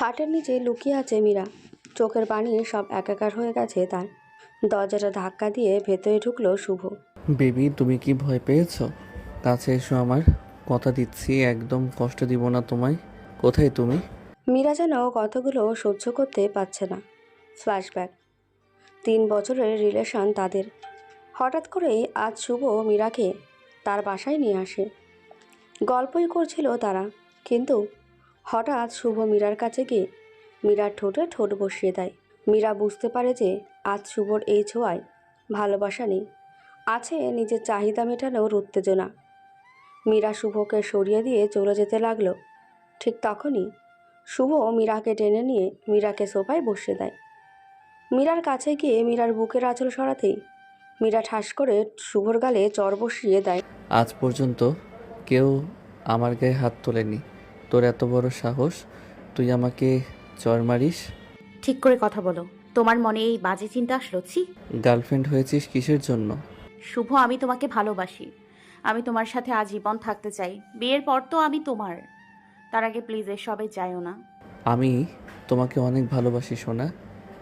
খাটের নিচে লুকিয়ে আছে মীরা। চোখের পানি সব একাকার হয়ে গেছে তার। দরজাটা ধাক্কা দিয়ে ভেতরে ঢুকলো শুভ। বেবি তুমি কি ভয় পেয়েছ? কাছে এসো আমার। কথা দিচ্ছি একদম কষ্ট দিব না তোমায়। কোথায় তুমি? মীরা যেন কথাগুলো সহ্য করতে পারছে না। ফ্ল্যাশব্যাক তিন বছরের রিলেশন তাদের। হঠাৎ করেই আজ শুভ মীরাকে তার বাসায় নিয়ে আসে। গল্পই করছিল তারা কিন্তু হঠাৎ শুভ মীরার কাছে গিয়ে মীরার ঠোঁটে ঠোঁট বসিয়ে দেয়। মীরা বুঝতে পারে যে আজ শুভর এই ছোঁয়ায় ভালোবাসা নেই। আছে নিজের চাহিদা মেটানোর উত্তেজনা। মীরা শুভকে সরিয়ে দিয়ে চলে যেতে লাগল। ঠিক তখনই শুভ মীরাকে টেনে নিয়ে মীরাকে সোফায় বসিয়ে দেয়। মীরার কাছে গিয়ে মীরার বুকের আঁচল সরাতেই মীরা ঠাস করে শুভর গালে চর বসিয়ে দেয়। আজ পর্যন্ত কেউ আমার গায়ে হাত তোলেনি। তোর এত বড় সাহস? তুই আমাকে চর মারিস? ঠিক করে কথা বলো। তোমার মনে এই বাজে চিন্তা আসলো ছি। গার্লফ্রেন্ড হয়েছিস কিসের জন্য? শুভ আমি তোমাকে ভালোবাসি। আমি তোমার সাথে আজীবন থাকতে চাই। বিয়ের পর তো আমি তোমার। তার আগে প্লিজ এসবে যাইও না। আমি তোমাকে অনেক ভালোবাসি সোনা।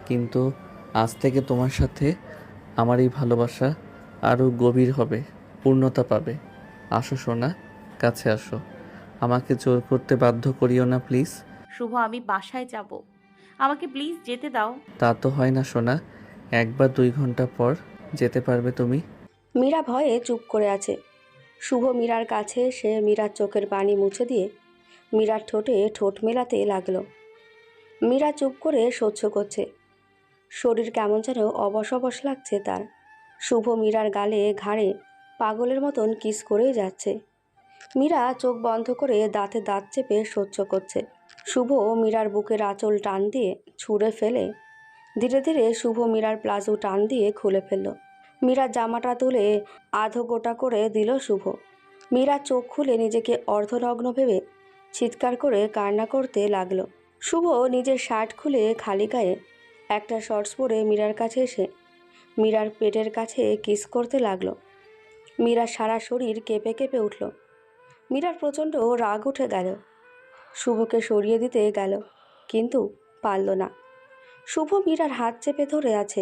কিন্তু আজ থেকে তোমার সাথে আমার এই ভালোবাসা আরও গভীর হবে পূর্ণতা পাবে। আসো সোনা। কাছে আসো। আমাকে জোর করতে বাধ্য করিও না প্লিজ। শুভ আমি বাসায় যাব। আমাকে প্লিজ যেতে দাও। তা তো হয় না সোনা। এক বা দুই ঘণ্টা পর যেতে পারবে তুমি। মীরা ভয়ে চুপ করে আছে। শুভ মীরার কাছে এসে মীরার চোখের পানি মুছে দিয়ে মীরার ঠোঁটে ঠোঁট মেলাতে লাগল। মীরা চুপ করে সহ্য করছে। শরীর কেমন যেন অবশ অবশ লাগছে তার। শুভ মীরার গালে ঘাড়ে পাগলের মতন কিস করেই যাচ্ছে। মীরা চোখ বন্ধ করে দাঁতে দাঁত চেপে সহ্য করছে। শুভ মীরার বুকের আঁচল টান দিয়ে ছুঁড়ে ফেলে। ধীরে ধীরে শুভ মীরার প্লাজো টান দিয়ে খুলে ফেলল। মীরার জামাটা তুলে আধো গোটা করে দিল শুভ। মীরা চোখ খুলে নিজেকে অর্ধনগ্ন ভেবে চিৎকার করে কান্না করতে লাগল। শুভ নিজের শার্ট খুলে খালি গায়ে একটা শর্টস পরে মীরার কাছে এসে মীরার পেটের কাছে কিস করতে লাগল। মীরার সারা শরীর কেঁপে কেঁপে উঠল। মীরার প্রচণ্ড রাগ উঠে গেল। শুভকে সরিয়ে দিতে গেল, কিন্তু পারল না। শুভ মীরার হাত চেপে ধরে আছে।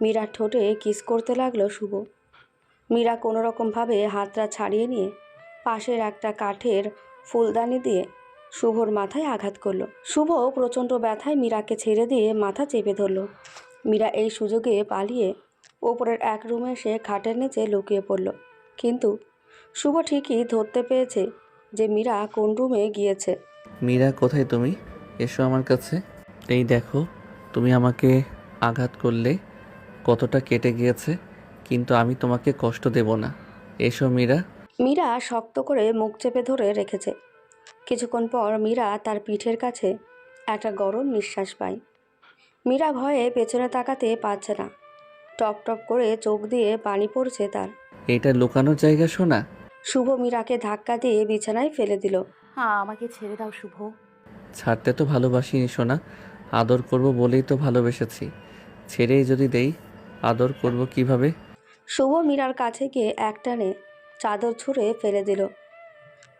মীরার ঠোঁটে কিস করতে লাগল শুভ। মীরা কোনো রকমভাবে হাতটা ছাড়িয়ে নিয়ে পাশের একটা কাঠের ফুলদানি দিয়ে শুভর মাথায় আঘাত করল। শুভ প্রচণ্ড ব্যথায় মীরাকে ছেড়ে দিয়ে মাথা চেপে ধরলো। মীরা এই সুযোগে পালিয়ে ওপরের এক রুমে এসে খাটের নিচে লুকিয়ে পড়ল, কিন্তু শুভ ঠিকই ধরতে পেরেছে যে মীরা কোন রুমে গিয়েছে। মীরা কোথায় তুমি? এসো আমার কাছে। এই দেখো তুমি আমাকে আঘাত করলে কতটা কেটে গিয়েছে কিন্তু আমি তোমাকে কষ্ট দেব না। এসো মীরা। মীরা শক্ত করে মুখ চেপে ধরে রেখেছে। কিছুক্ষণ পর মীরা তার পিঠের কাছে একটা গরম নিঃশ্বাস পায়। মীরা ভয়ে পেছনে তাকাতে পারছে না। টপ টপ করে চোখ দিয়ে পানি পড়ছে তার। এইটা লুকানোর জায়গা শোনা শুভ মীরাকে ধাক্কা দিয়ে বিছানায় ফেলে দিল। হ্যাঁ আমাকে ছেড়ে দাও শুভ। ছাড়তে তো ভালোবাসিনি সোনা। আদর করব বলেই তো ভালোবেসেছি। ছেড়েই যদি দেই আদর করব কীভাবে? শুভ মীরার কাছে গিয়ে একটানে চাদর ছুঁড়ে ফেলে দিল।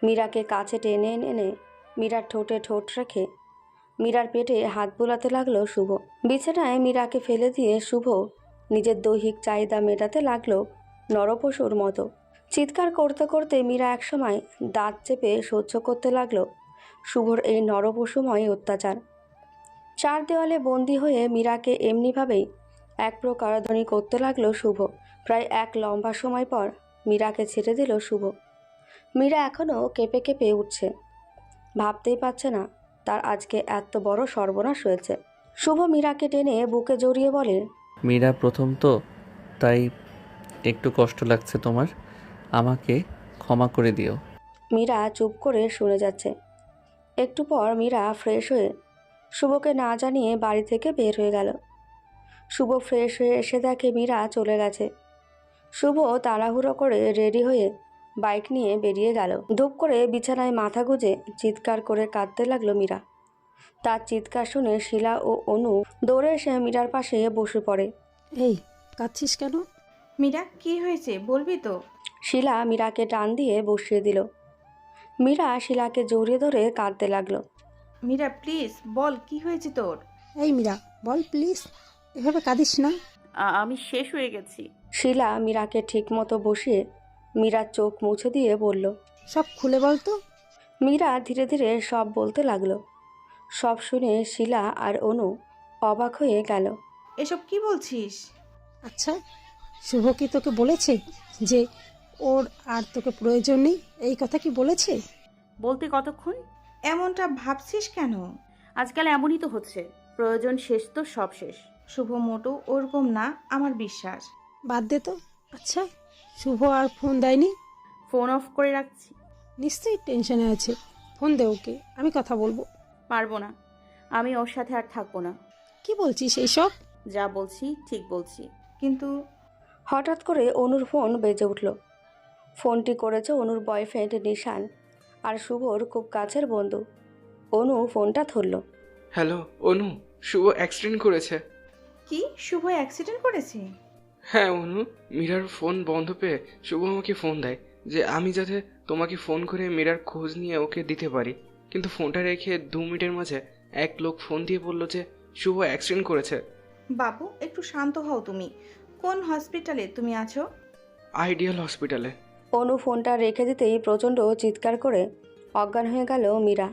মীরাকে কাছে টেনে এনে মীরার ঠোঁটে ঠোঁট রেখে মীরার পেটে হাত বোলাতে লাগল শুভ। বিছানায় মীরাকে ফেলে দিয়ে শুভ নিজের দৈহিক চাহিদা মেটাতে লাগল নরপশুর মতো। চিৎকার করতে করতে মীরা একসময় দাঁত চেপে সহ্য করতে লাগল। শুভর এই নরপশুময় অত্যাচার। চার দেওয়ালে বন্দি হয়ে মীরাকে এমনিভাবেই এক প্রকার ধ্বনি করতে লাগল শুভ। প্রায় এক লম্বা সময় পর মীরাকে ছেড়ে দিল শুভ। মীরা এখনও কেঁপে কেঁপে উঠছে। ভাবতেই পারছে না তার আজকে এত বড় সর্বনাশ হয়েছে। শুভ মীরাকে টেনে বুকে জড়িয়ে বলে, মীরা প্রথম তো, তাই একটু কষ্ট লাগছে তোমার। আমাকে ক্ষমা করে দিও। মীরা চুপ করে শুনে যাচ্ছে। একটু পর মীরা ফ্রেশ হয়ে শুভকে না জানিয়ে বাড়ি থেকে বের হয়ে গেল। শুভ ফ্রেশ হয়ে এসে দেখে মীরা চলে গেছে। শুভ তাড়াহুড়ো করে রেডি হয়ে বাইক নিয়ে বেরিয়ে গেল। ধূপ করে বিছানায় মাথা গুজে চিৎকার করে কাঁদতে লাগল মীরা। তার চিৎকার শুনে শিলা ও অনু দৌড়ে এসে মীরার পাশে বসে পড়ে। এই কাঁদছিস কেন? মীরা কি হয়েছে? বলবি তো। শিলা মীরাকে টান দিয়ে বসিয়ে দিল। মীরা শিলাকে জড়িয়ে ধরে কাঁদতে লাগল। মীরা প্লিজ বল কি হয়েছে তোর? এই মীরা বল প্লিজ এভাবে কাঁদিস না। আ- আমি শেষ হয়ে গেছি। শিলা মীরাকে ঠিকমতো বসিয়ে মীরার চোখ মুছে দিয়ে বলল সব খুলে বল তো। মীরা ধীরে ধীরে সব বলতে লাগল। সব শুনে শিলা আর অনু অবাক হয়ে গেল। এসব কি বলছিস? আচ্ছা শুভ কি তোকে বলেছে যে ওর আর তোকে প্রয়োজন নেই? এই কথা কি বলেছে? বলতে কতক্ষণ? এমনটা ভাবছিস কেন? আজকাল এমনই তো হচ্ছে। প্রয়োজন শেষ তো সব শেষ। শুভ মোটো ওরকম না আমার বিশ্বাস। বাদ দে তো। আচ্ছা শুভ আর ফোন দেয়নি? ফোন অফ করে রাখছি। নিশ্চয়ই টেনশনে আছে। ফোন দে ওকে আমি কথা বলব। পারব না। আমি ওর সাথে আর থাকব না। কি বলছিস এইসব? যা বলছি ঠিক বলছি। কিন্তু হঠাৎ করে অনুর ফোন বেজে উঠল। ফোনটি করেছে অনুর বয়ফ্রেন্ড নিশান আর শুভর খুব কাছের বন্ধু। অনু ফোনটা ধরল। হ্যালো অনু শুভ অ্যাক্সিডেন্ট করেছে। কি? শুভ অ্যাক্সিডেন্ট করেছে? হ্যাঁ অনু মীরার ফোন বন্ধ পেয়ে শুভ আমাকে ফোন দেয় যে আমি যাতে তোমাকে ফোন করে মীরার খোঁজ নিয়ে ওকে দিতে পারি। কিন্তু ফোনটা রেখে দু মিনিটের মাঝে এক লোক ফোন দিয়ে বলল যে শুভ অ্যাক্সিডেন্ট করেছে। বাবু একটু শান্ত হও তুমি। কোন হসপিটালে তুমি আছো? আইডিয়াল হসপিটালে অনু ফোনটা রেখে দিতেই প্রচণ্ড চিৎকার করে অজ্ঞান হয়ে গেল মীরা।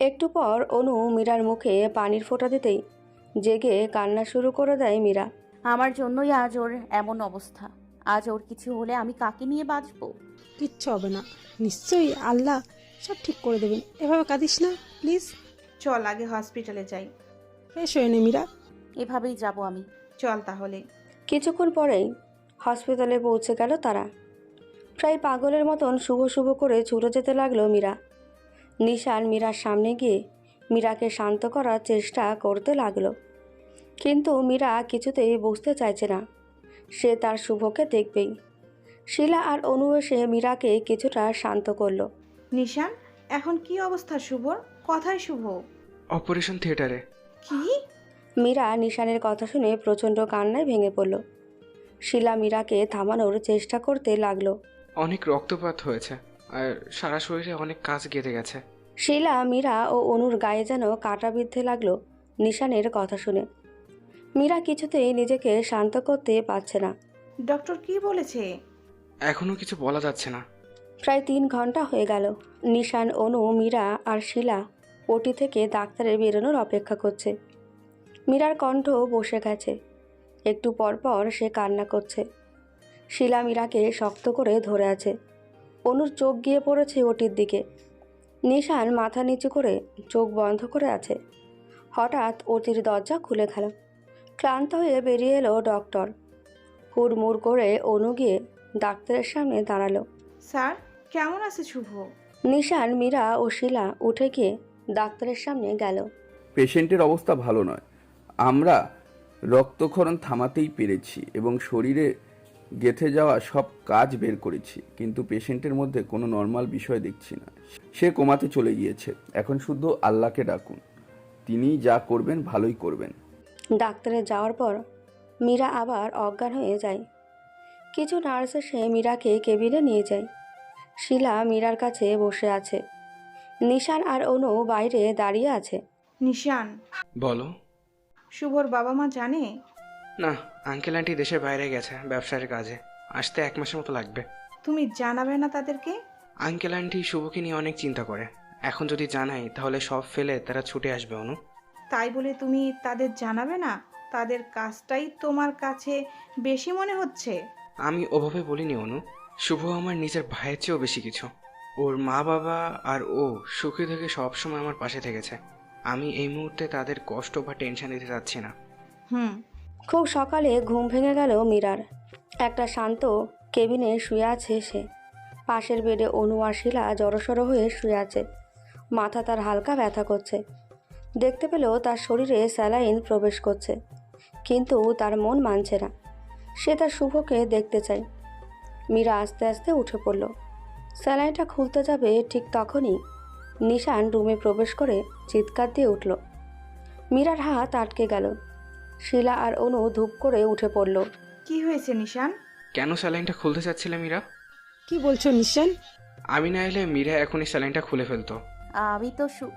একটু পর অনু মীরার মুখে পানির ফোঁটা দিতেই জেগে কান্না শুরু করে দেয় মীরা। আমার জন্যই আজ ওর এমন অবস্থা। আজ ওর কিছু হলে আমি কাকে নিয়ে বাঁচবো? কিচ্ছু হবে না। নিশ্চয়ই আল্লাহ সব ঠিক করে দেবেন। এভাবে কাঁদিস না প্লিজ। চল আগে হসপিটালে যাই। ফ্রেশ হয়ে নে মীরা। এভাবেই যাব আমি। চল তাহলে। কিছুক্ষণ পরেই হসপিটালে পৌঁছে গেল তারা। প্রায় পাগলের মতন শুভ শুভ করে ছুটে যেতে লাগল মীরা। নিশান মীরার সামনে গিয়ে মীরাকে শান্ত করার চেষ্টা করতে লাগল। কিন্তু মীরা কিছুতেই বুঝতে চাইছে না। সে তার শুভকে দেখবেই। শিলা আর অনু এসে মীরাকে কিছুটা শান্ত করল। নিশান এখন কি অবস্থা শুভর কথাই শুভ। অপারেশন থিয়েটারে। কি? মীরা নিশানের কথা শুনে প্রচণ্ড কান্নায় ভেঙে পড়ল। শিলা মীরাকে থামানোর চেষ্টা করতে লাগল। অনেক রক্তপাত হয়েছে আর সারা শরীরে অনেক কাজ গেঁথে গেছে। শিলা মীরা ও অনুর গায়ে যেন কাটা বিদ্ধে লাগল নিশানের কথা শুনে। মীরা কিছুতেই নিজেকে শান্ত করতে পারছে না। ডক্টর কি বলেছে? এখনও কিছু বলা যাচ্ছে না। প্রায় তিন ঘণ্টা হয়ে গেল। নিশান অনু মীরা আর শিলা ওটি থেকে ডাক্তারের বেরোনোর অপেক্ষা করছে। মীরার কণ্ঠ বসে গেছে। একটু পর পর সে কান্না করছে। শিলা মীরাকে শক্ত করে ধরে আছে। অনুর চোখ গিয়ে পড়েছে ওটির দিকে। নিশান মাথা নিচু করে চোখ বন্ধ করে আছে। হঠাৎ ওটির দরজা খুলে গেল। ক্লান্ত হয়ে বেরিয়ে এলো ডক্টর। হুড়মুড় করে অনু গিয়ে ডাক্তারের সামনে দাঁড়াল। স্যার কেমন আছে শুভ? নিশান মীরা ও শিলা উঠে গিয়ে ডাক্তারের সামনে গেল। পেশেন্টের অবস্থা ভালো নয়। আমরা রক্তক্ষরণ থামাতেই পেরেছি এবং শরীরে গেথে যাওয়া সব কাজ বের করেছি কিন্তু পেশেন্টের মধ্যে কোনো নর্মাল বিষয় দেখছি না। সে কোমাতে চলে গিয়েছে। এখন শুধু আল্লাহকে ডাকুন। তিনি যা করবেন ভালোই করবেন। ডাক্তারে যাওয়ার পর মীরা আবার অজ্ঞান হয়ে যায়। কিছু নার্স এসে মীরাকে কেবিনে নিয়ে যায়। শিলা মীরার কাছে বসে আছে। নিশান আর অনু বাইরে দাঁড়িয়ে আছে। নিশান বলো। শুভর বাবা মা জানে না আঙ্কেল আন্টি দেশের বাইরে গেছে ব্যবসার কাজে। আসতে এক মাসের মতো লাগবে। তুমি জানাবে না তাদেরকে? আঙ্কেল আন্টি শুভকে নিয়ে অনেক চিন্তা করে। এখন যদি জানাই তাহলে সব ফেলে তারা ছুটে আসবে অনু। তাই বলে তুমি তাদের জানাবে না? তাদের কাজটাই তোমার কাছে বেশি মনে হচ্ছে? আমি ওভাবে বলিনি অনু। শুভ আমার নিজের ভাইয়ের চেয়েও বেশি কিছু। ওর মা বাবা আর ও সুখে থেকে সবসময় আমার পাশে থেকেছে। আমি এই মুহূর্তে তাদের কষ্ট বা টেনশন দিতে চাচ্ছি না। হুম খুব সকালে ঘুম ভেঙে গেল মীরার। একটা শান্ত কেবিনে শুয়ে আছে সে। পাশের বেডে অনু আর শিলা জড়সড় হয়ে শুয়ে আছে। মাথা তার হালকা ব্যথা করছে। দেখতে পেলেও তার শরীরে স্যালাইন প্রবেশ করছে। কিন্তু তার মন মানছে না। সে তার শুভকে দেখতে চায়। মীরা আস্তে আস্তে উঠে পড়ল। স্যালাইনটা খুলতে যাবে ঠিক তখনই নিশান রুমে প্রবেশ করে চিৎকার দিয়ে উঠল। মীরার হাত আটকে গেল। শিলা আর অনু ধূপ করে উঠে পড়ল। কি হয়েছে নিশান? কেন স্যালাইনটা খুলতে চাচ্ছিলে মীরা? কি বলছো নিশান? আমি না এলে মীরা এখনই স্যালাইনটা খুলে ফেলতো। আমি তো সু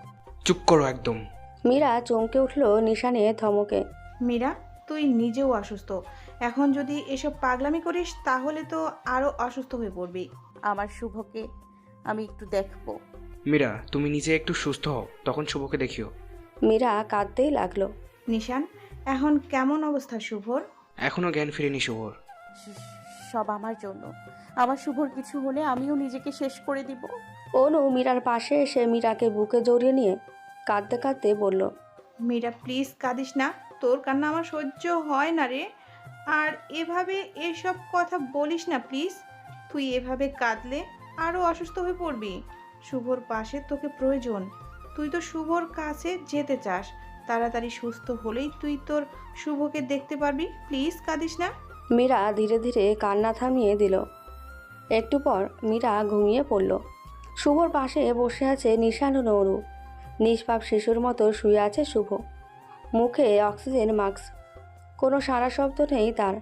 চুপ করো একদম। মীরা চমকে উঠল নিশানে ধমকে। মীরা তুই নিজেও অসুস্থ। এখন যদি এসব পাগলামি করিস তাহলে তো আরও অসুস্থ হয়ে পড়বি। আমার শুভকে আমি একটু দেখব। মীরা তুমি নিজে একটু সুস্থ হও তখন শুভকে দেখিও। মীরা কাঁদতেই লাগল। নিশান এখন কেমন অবস্থা শুভর? এখনও জ্ঞান ফিরেনি শুভর। সব আমার জন্য। আমার শুভর কিছু হলে আমিও নিজেকে শেষ করে দিব। অনু মীরার পাশে এসে মীরাকে বুকে জড়িয়ে নিয়ে কাঁদতে কাঁদতে বলল মীরা প্লিজ কাঁদিস না। তোর কান্না আমার সহ্য হয় না রে। আর এভাবে এসব কথা বলিস না প্লিজ তুই এভাবে কাঁদলে আরও অসুস্থ হয়ে পড়বি। শুভর পাশে তোকে প্রয়োজন। তুই তো শুভর কাছে যেতে চাস। তাড়াতাড়ি সুস্থ হলেই তুই তোর শুভকে দেখতে পারবি। প্লিজ কাঁদিস না। মীরা ধীরে ধীরে কান্না থামিয়ে দিল। একটু পর মীরা ঘুমিয়ে পড়ল। শুভর পাশে বসে আছে নিশান নরু। নিষ্পাপ শিশুর মতো শুয়ে আছে শুভ। মুখে অক্সিজেন মাস্ক। কোনো সারা শব্দ নেই তার।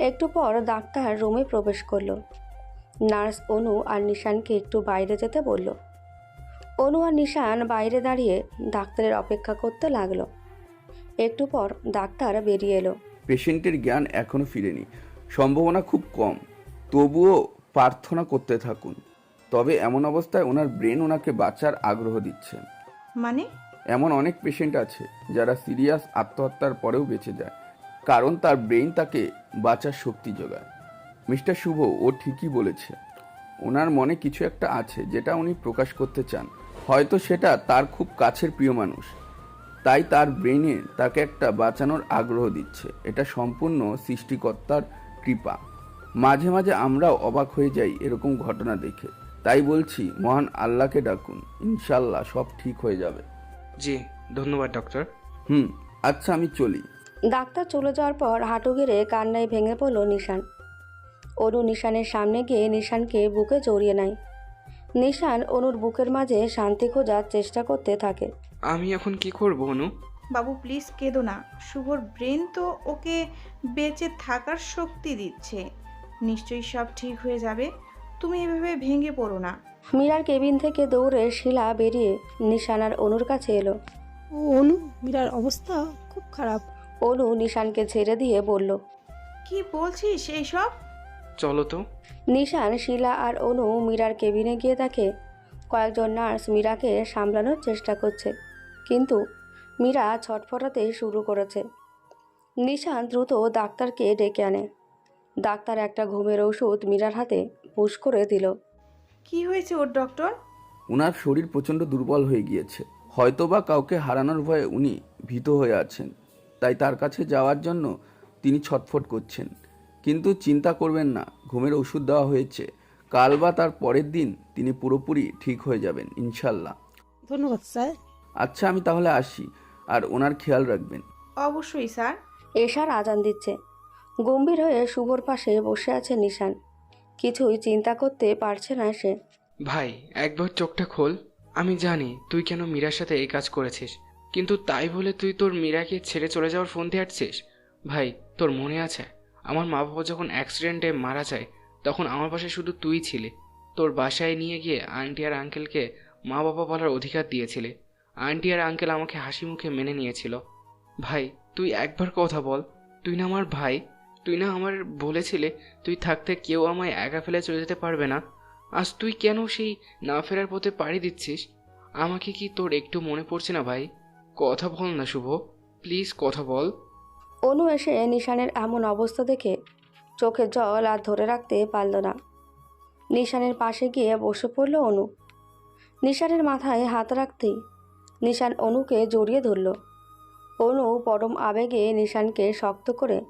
একটু পর ডাক্তার রুমে প্রবেশ করল। নার্স অনু আর নিশানকে একটু বাইরে যেতে বলল। অনু আর নিশান বাইরে দাঁড়িয়ে ডাক্তারের অপেক্ষা করতে লাগল। একটু পর ডাক্তার বেরিয়ে এলো। পেশেন্টের জ্ঞান এখনও ফিরেনি। সম্ভাবনা খুব কম। তবুও প্রার্থনা করতে থাকুন। তবে এমন অবস্থায় ওনার ব্রেন ওনাকে বাঁচার আগ্রহ দিচ্ছে। মানে? এমন অনেক পেশেন্ট আছে যারা সিরিয়াস আত্মহত্যার পরেও বেঁচে যায়। কারণ তার ব্রেন তাকে বাঁচার শক্তি যোগায়। মিস্টার শুভ ও ঠিকই বলেছে। ওনার মনে কিছু একটা আছে যেটা উনি প্রকাশ করতে চান। হয়তো সেটা তার খুব কাছের প্রিয় মানুষ। তাই তার ব্রেনে তাকে একটা বাঁচানোর আগ্রহ দিচ্ছে। এটা সম্পূর্ণ সৃষ্টিকর্তার কৃপা। মাঝে মাঝে আমরাও অবাক হয়ে যাই এরকম ঘটনা দেখে। তাই বলছি মহান আল্লাহকে ডাকুন। ইনশাল্লাহ সব ঠিক হয়ে যাবে। জি ধন্যবাদ ডক্টর। হুম আচ্ছা আমি চলি। ডাক্তার চলে যাওয়ার পর হাঁটু গেড়ে কান্নায় ভেঙে পড়ল নিশান। অনু নিশানের সামনে গিয়ে নিশানকে বুকে জড়িয়ে নেয়। নিশান অনুর বুকের মাঝে শান্তি খোঁজার চেষ্টা করতে থাকে। আমি এখন কি করব অনু? বাবু প্লিজ কেঁদো না। শুভর ব্রেন তো ওকে বেঁচে থাকার শক্তি দিচ্ছে। নিশ্চয়ই সব ঠিক হয়ে যাবে। তুমি এভাবে ভেঙে পড়ো না। মীরার কেবিন থেকে দৌড়ে শিলা বেরিয়ে নিশান আর অনুর কাছে এলো। ও অনু মীরার অবস্থা খুব খারাপ। অনু নিশানকে ছেড়ে দিয়ে বলল কি বলছিস এইসব? চলো তো। নিশান শিলা আর অনু মীরার কেবিনে গিয়ে দেখে কয়েকজন নার্স মীরাকে সামলানোর চেষ্টা করছে। কিন্তু মীরা ছটফটাতে শুরু করেছে। নিশান দ্রুত ডাক্তারকে ডেকে আনে। ডাক্তার একটা ঘুমের ওষুধ মীরার হাতে পুশ করে দিল। কি হয়েছে ওর ডক্টর? ওনার শরীর প্রচণ্ড দুর্বল হয়ে গিয়েছে। হয়তোবা কাউকে হারানোর ভয়ে উনি ভীত হয়ে আছেন। তাই তার কাছে যাওয়ার জন্য তিনি ছটফট করছেন। কিন্তু চিন্তা করবেন না ঘুমের ওষুধ দেওয়া হয়েছে। কাল বা তার পরের দিন তিনি পুরোপুরি ঠিক হয়ে যাবেন ইনশাল্লাহ। ধন্যবাদ স্যার। আচ্ছা আমি তাহলে আসি আর ওনার খেয়াল রাখবেন। অবশ্যই স্যার। এশার আজান দিচ্ছে। গম্ভীর হয়ে শুভর পাশে বসে আছে নিশান। কিছুই চিন্তা করতে পারছে না সে। ভাই একবার চোখটা খোল। আমি জানি তুই কেন মীরার সাথে এই কাজ করেছিস কিন্তু তাই বলে তুই তোর মীরাকে ছেড়ে চলে যাওয়ার ফোন দিয়ে ভাই তোর মনে আছে? আমার মা বাবা যখন অ্যাক্সিডেন্টে মারা যায়, তখন আমার পাশে শুধু তুই ছিলে। তোর বাসায় নিয়ে গিয়ে আন্টি আর আঙ্কেলকে মা বাবা বলার অধিকার দিয়েছিলে। আন্টি আর আঙ্কেল আমাকে হাসি মুখে মেনে নিয়েছিল। ভাই, তুই একবার কথা বল। তুই না আমার ভাই। তুই না আমার বলেছিলে তুই থাকতে কেউ আমায় একা ফেলে চলে যেতে পারবে না। আজ তুই কেন সেই না ফেরার পথে পাড়ি দিচ্ছিস? আমাকে কি তোর একটু মনে পড়ছে না ভাই? কথা বল না শুভ। প্লিজ কথা বল। অনু এসে নিশানের এমন অবস্থা দেখে চোখে জল আর ধরে রাখতে পারল না। নিশানের পাশে গিয়ে বসে পড়ল অনু। নিশানের মাথায় হাত রাখতেই নিশান অনুকে জড়িয়ে ধরল। অনু পরম আবেগে নিশানকে শক্ত করে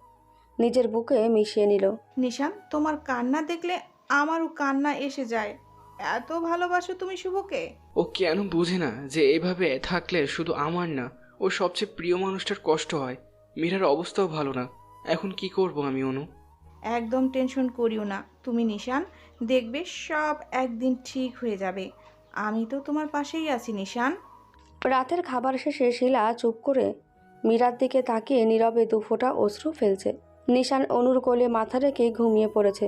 নিজের বুকে মিশিয়ে নিল। নিশান তোমার কান্না দেখলে আমারও কান্না এসে যায়। এত ভালোবাসো তুমি শুভকে? ও কেন বোঝে না যে এভাবে থাকলে শুধু আমার না ও সবচেয়ে প্রিয় মানুষটার কষ্ট হয়। মীরার অবস্থাও ভালো না। এখন কি করব আমি অনু? একদম টেনশন করিও না। তুমি নিশান দেখবে সব একদিন ঠিক হয়ে যাবে। আমি তো তোমার পাশেই আছি নিশান। রাতের খাবার শেষে শিলা চুপ করে মীরার দিকে তাকিয়ে নীরবে দুফোঁটা অশ্রু ফেলছে। নিশান অনুর কোলে মাথা রেখে ঘুমিয়ে পড়েছে।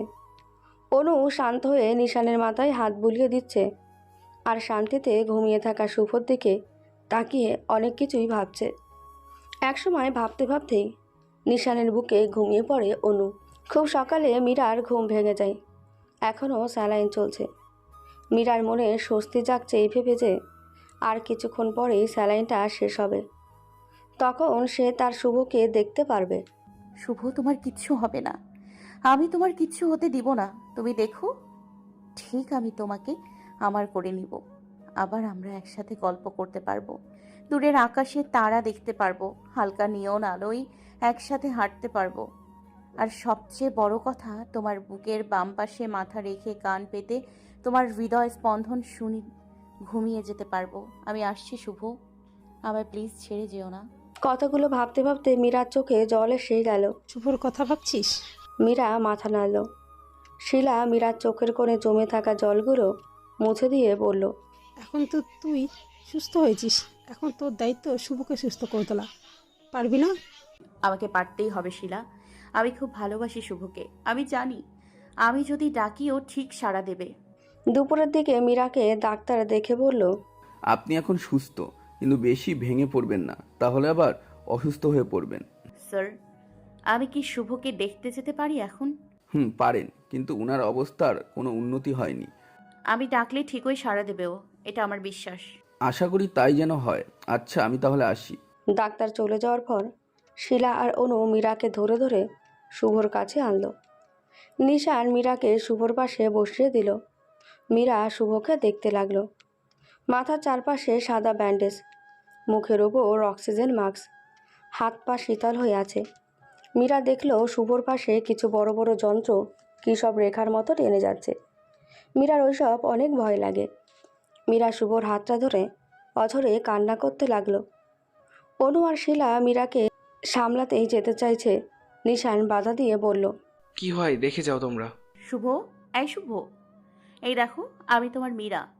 অনু শান্ত হয়ে নিশানের মাথায় হাত বুলিয়ে দিচ্ছে আর শান্তিতে ঘুমিয়ে থাকা শুভর দিকে তাকিয়ে অনেক কিছুই ভাবছে। একসময় ভাবতে ভাবতেই নিশানের বুকে ঘুমিয়ে পড়ে অনু। খুব সকালে মীরার ঘুম ভেঙে যায়। এখনও স্যালাইন চলছে। মীরার মনে স্বস্তি জাগছে এই ভেবে যে আর কিছুক্ষণ পরেই স্যালাইনটা শেষ হবে। তখন সে তার শুভকে দেখতে পারবে। শুভ, তোমার কিচ্ছু হবে না। আমি তোমার কিচ্ছু হতে দিব না। তুমি দেখো। ঠিক আমি তোমাকে আমার করে নিব। আবার আমরা একসাথে গল্প করতে পারব। দূরের আকাশে তারা দেখতে পারব হালকা নিয়ন আলোয় একসাথে হাঁটতে পারব। আর সবচেয়ে বড় কথা তোমার বুকের বাম পাশে মাথা রেখে কান পেতে তোমার হৃদয় স্পন্দন শুনি ঘুমিয়ে যেতে পারব। আমি আসছি শুভ। আমায় প্লিজ ছেড়ে যেও না। কথাগুলো ভাবতে ভাবতে মীরার চোখে জল এসে গেল। শুভর কথা ভাবছিস? মীরা মাথা নাড়ল। শিলা মীরার চোখের কোণে জমে থাকা জলগুলো মুছে দিয়ে বলল এখন তো তুই সুস্থ হয়েছিস। এখন তোর দায়িত্ব শুভকে সুস্থ করে তোলা। পারবি না? আমাকে পারতেই হবে শিলা। আমি খুব ভালোবাসি শুভকে। আমি জানি আমি যদি ডাকি ও ঠিক সাড়া দেবে। দুপুরের দিকে মীরাকে ডাক্তার দেখে বলল আপনি এখন সুস্থ কিন্তু বেশি ভেঙে পড়বেন না। তাহলে আবার অসুস্থ হয়ে পড়বেন। স্যার আমি কি শুভকে দেখতে যেতে পারি এখন? হুম পারেন কিন্তু উনার অবস্থার কোনো উন্নতি হয়নি। আমি ডাকলে ঠিকই সাড়া দেবে ও। এটা আমার বিশ্বাস। আশা করি তাই যেন হয়। আচ্ছা আমি তাহলে আসি। ডাক্তার চলে যাওয়ার পর শিলা আর অনু মীরাকে ধরে ধরে শুভর কাছে আনলো। নিশান মীরাকে শুভর পাশে বসিয়ে দিল। মীরা শুভকে দেখতে লাগল। মাথার চারপাশে সাদা ব্যান্ডেজ, মুখের ওপর অক্সিজেন মাস্ক, হাত পা শীতল হয়ে আছে। মীরা দেখল শুভর পাশে কিছু বড় বড় যন্ত্র কী সব রেখার মতো টেনে যাচ্ছে। মীরার ওইসব অনেক ভয় লাগে। মীরা শুভর হাতটা ধরে অঝরে কান্না করতে লাগল। অনু আর শিলা মীরাকে সামলাতেই যেতে চাইছে। নিশান বাধা দিয়ে বলল কি হয়? দেখে যাও তোমরা। শুভ এই শুভ। এই দেখো আমি তোমার মীরা।